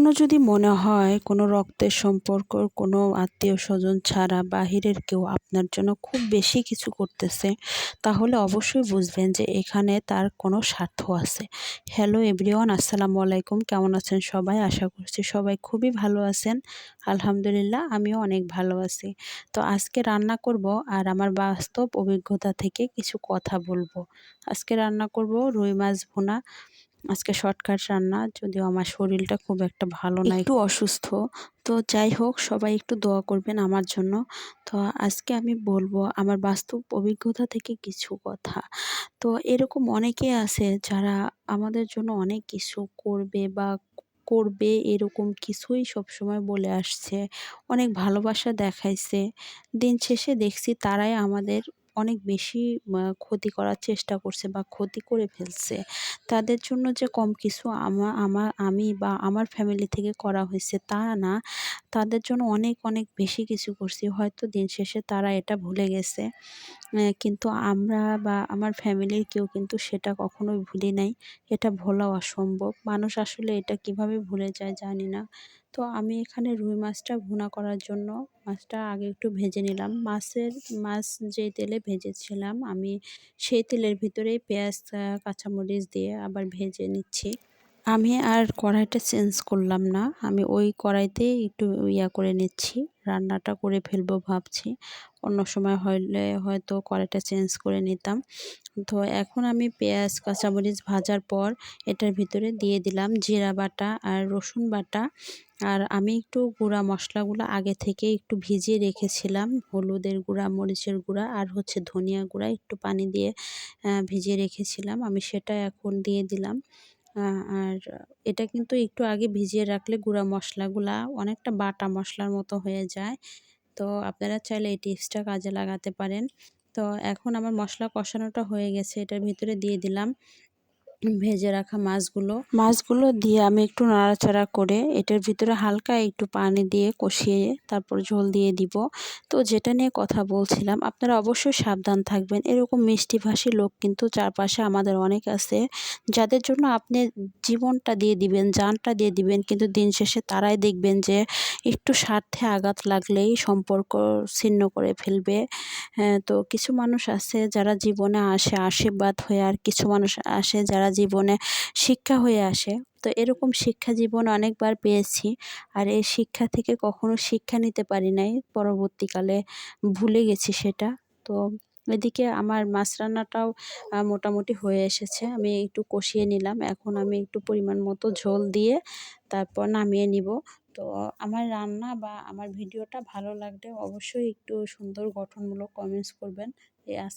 কখনো যদি মনে হয় কোনো রক্তের সম্পর্ক, কোনো আত্মীয় স্বজন ছাড়া বাহিরের কেউ আপনার জন্য খুব বেশি কিছু করতেছে, তাহলে অবশ্যই বুঝবেন যে এখানে তার কোনো স্বার্থ আছে। হ্যালো এভরিওয়ান আসসালামু আলাইকুম, কেমন আছেন সবাই? আশা করছি সবাই খুবই ভালো আছেন। আলহামদুলিল্লাহ, আমিও অনেক ভালো আছি। তো আজকে রান্না করব আর আমার বাস্তব অভিজ্ঞতা থেকে কিছু কথা বলব। আজকে রান্না করব রুই মাছ ভুনা। আজকে শর্টকাট রান্না যদিও আমার শরীরটা খুব একটা ভালো না একটু অসুস্থ। তো যাই হোক সবাই একটু দোয়া করবেন আমার জন্য। তো আজকে আমি বলব আমার বাস্তব অভিজ্ঞতা থেকে কিছু কথা। তো এরকম অনেকে আছে যারা আমাদের জন্য অনেক কিছু করবে বা করবে এরকম কিছুই সবসময় বলে আসছে অনেক ভালোবাসা দেখাইছে। দিন শেষে দেখছি তারাই আমাদের অনেক বেশি ক্ষতি করার চেষ্টা করছে বা ক্ষতি করে ফেলছে। তাদের জন্য যে কম কিছু আমা, আমি বা আমার ফ্যামিলি থেকে করা হয়েছে তা না। তাদের জন্য অনেক অনেক বেশি কিছু করছি। হয়তো দিন শেষে তারা এটা ভুলে গেছে। কিন্তু আমরা বা আমার ফ্যামিলির কেউ কিন্তু সেটা কখনোই ভুলি নাই। এটা ভোলা অসম্ভব। মানুষ আসলে এটা কীভাবে ভুলে যায় জানি না। তো আমি এখানে রুই মাছটা ভুনা করার জন্য মাছটা আগে একটু ভেজে নিলাম। মাছের, মাছ যেই তেলে ভেজেছিলাম, আমি সেই তেলের ভিতরেই পেঁয়াজ কাঁচামরিচ দিয়ে আবার ভেজে নিচ্ছি। আমি আর কড়াইটা চেঞ্জ করলাম না। আমি ওই কড়াইতেই একটু ইয়া করে নিচ্ছি, রান্নাটা করে ফেলব ভাবছি। অন্য সময় হলে হয়তো কড়াইটা চেঞ্জ করে নিতাম। তো এখন আমি পেঁয়াজ, কাঁচামরিচ ভাজার পর এটার ভিতরে দিয়ে দিলাম জিরা বাটা আর রসুন বাটা। আর আমি একটু গুঁড়া মশলাগুলো আগে থেকে একটু ভিজিয়ে রেখেছিলাম, হলুদের গুঁড়া, মরিচের গুঁড়া আর হচ্ছে ধনিয়া গুঁড়া একটু পানি দিয়ে ভিজিয়ে রেখেছিলাম। আমি সেটা এখন দিয়ে দিলাম। আর এটা কিন্তু একটু আগে ভিজিয়ে রাখলে গুঁড়া মশলাগুলা অনেকটা বাটা মশলার মতো হয়ে যায়। তো আপনারা চাইলে এই টিপসটা কাজে লাগাতে পারেন। তো এখন আমার মশলা কষানোটা হয়ে গেছে, এটার ভিতরে দিয়ে দিলাম। ভেজে রাখা মাছগুলো। মাছগুলো দিয়ে আমি একটু নাড়াচাড়া করে এটার ভিতরে হালকা একটু পানি দিয়ে কষিয়ে তারপর ঝোল দিয়ে দিব। তো যেটা নিয়ে কথা বলছিলাম আপনারা অবশ্যই সাবধান থাকবেন। এরকম মিষ্টিভাষী লোক কিন্তু চারপাশে আমাদের অনেক আছে। যাদের জন্য আপনি জীবনটা দিয়ে দিবেন জানটা দিয়ে দিবেন কিন্তু দিন শেষে তারাই দেখবেন যে একটু স্বার্থে আঘাত লাগলেই সম্পর্ক ছিন্ন করে ফেলবে। হ্যাঁ, তো কিছু মানুষ আছে যারা জীবনে আসে আশীর্বাদ হয়ে আর কিছু মানুষ আসে যারা জীবনে শিক্ষা হয়ে আসে। তো এরকম শিক্ষা জীবন অনেকবার পেয়েছি আর এই শিক্ষা থেকে কখনো শিক্ষা নিতে পারি নাই। পরবর্তীকালে ভুলে গেছি সেটা। তো এদিকে আমার মাছ রান্নাটাও মোটামুটি হয়ে এসেছে। আমি একটু কষিয়ে নিলাম। এখন আমি একটু পরিমাণ মতো ঝোল দিয়ে তারপর নামিয়ে নিব। তো আমার রান্না বা আমার ভিডিওটা ভালো লাগলে অবশ্যই একটু সুন্দর গঠনমূলক কমেন্টস করবেন। এই আজকে